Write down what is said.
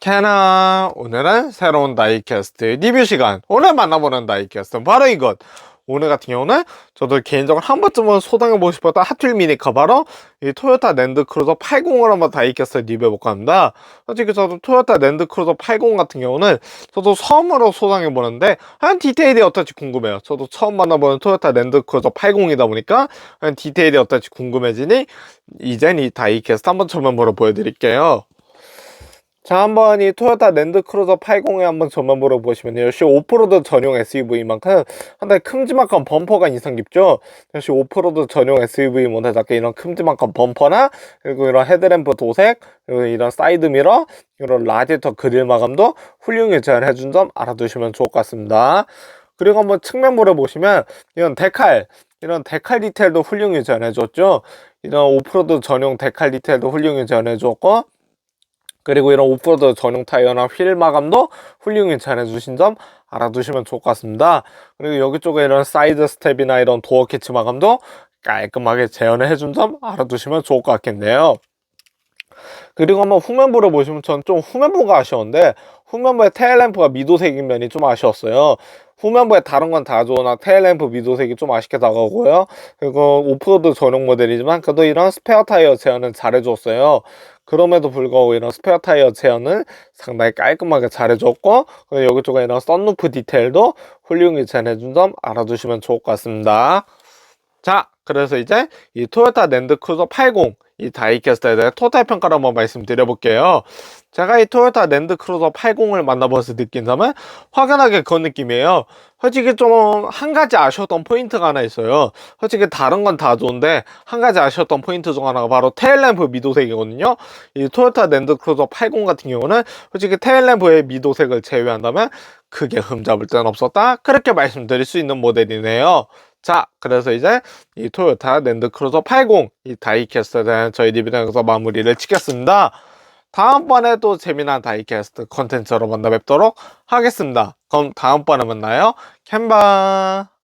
캐나 오늘은 새로운 다이캐스트 리뷰 시간. 오늘 만나보는 다이캐스트는 바로 이것 오늘 같은 경우는 저도 개인적으로 한 번쯤은 소장해보고 싶었던 핫휠 미니 카 바로 이 토요타 랜드크루저 80을 한번 다이캐스트 리뷰해볼까 합니다. 솔직히 저도 토요타 랜드크루저 80 같은 경우는 저도 처음으로 소장해보는데 한 디테일이 어떨지 궁금해요. 저도 처음 만나보는 토요타 랜드크루저 80이다 보니까 한 디테일이 어떨지 궁금해지니 이젠 이 다이캐스트 한번 전면으로 보여드릴게요 자, 한번 이 토요타 랜드크루저 80에 한번 전면부로 보시면 역시 오프로드 전용 SUV만큼 상당히 큼지막한 범퍼가 인상 깊죠. 역시 오프로드 전용 SUV 모델답게 이런 큼지막한 범퍼나 그리고 이런 헤드램프 도색 그리고 이런 사이드미러 이런 라디에이터 그릴 마감도 훌륭히 제안해준 점 알아두시면 좋을 것 같습니다. 그리고 한번 측면부를 보시면 이런 데칼 이런 데칼 디테일도 훌륭히 제안해줬죠. 이런 오프로드 전용 데칼 디테일도 훌륭히 제안해줬고 그리고 이런 오프로드 전용 타이어나 휠 마감도 훌륭히 잘 해주신 점 알아두시면 좋을 것 같습니다. 그리고 여기 쪽에 이런 사이드 스텝이나 이런 도어 캐치 마감도 깔끔하게 재현을 해준 점 알아두시면 좋을 것 같겠네요. 그리고 한번 후면부를 보시면 전 좀 후면부가 아쉬운데 후면부의 테일램프가 미도색인 면이 좀 아쉬웠어요. 후면부에 다른 건 다 좋으나 테일램프 미도색이 좀 아쉽게 다가오고요. 그리고 오프로드 전용 모델이지만 그래도 이런 스페어 타이어 제어는 잘해줬어요. 그럼에도 불구하고 이런 스페어 타이어 제어는 상당히 깔끔하게 잘해줬고 여기 쪽에 이런 썬루프 디테일도 훌륭히 잘해준 점 알아두시면 좋을 것 같습니다. 자, 그래서 이제 이 토요타 랜드크루저 80 이 다이캐스트에 대해 토탈 평가를 한번 말씀드려볼게요. 제가 이 토요타 랜드크루저 80을 만나보면서 느낀 점은 확연하게 그 느낌이에요. 솔직히 좀 한 가지 아쉬웠던 포인트가 하나 있어요. 솔직히 다른 건 다 좋은데 한 가지 아쉬웠던 포인트 중 하나가 바로 테일램프 미도색이거든요. 이 토요타 랜드크루저 80 같은 경우는 솔직히 테일램프의 미도색을 제외한다면 크게 흠잡을 데는 없었다. 그렇게 말씀드릴 수 있는 모델이네요. 자, 그래서 이제 이 토요타 랜드크루저 80 이 다이캐스트에 대한 저희 리뷰는 여기서 마무리를 치겠습니다. 다음번에 또 재미난 다이캐스트 컨텐츠로 만나 뵙도록 하겠습니다. 그럼 다음번에 만나요. 캔바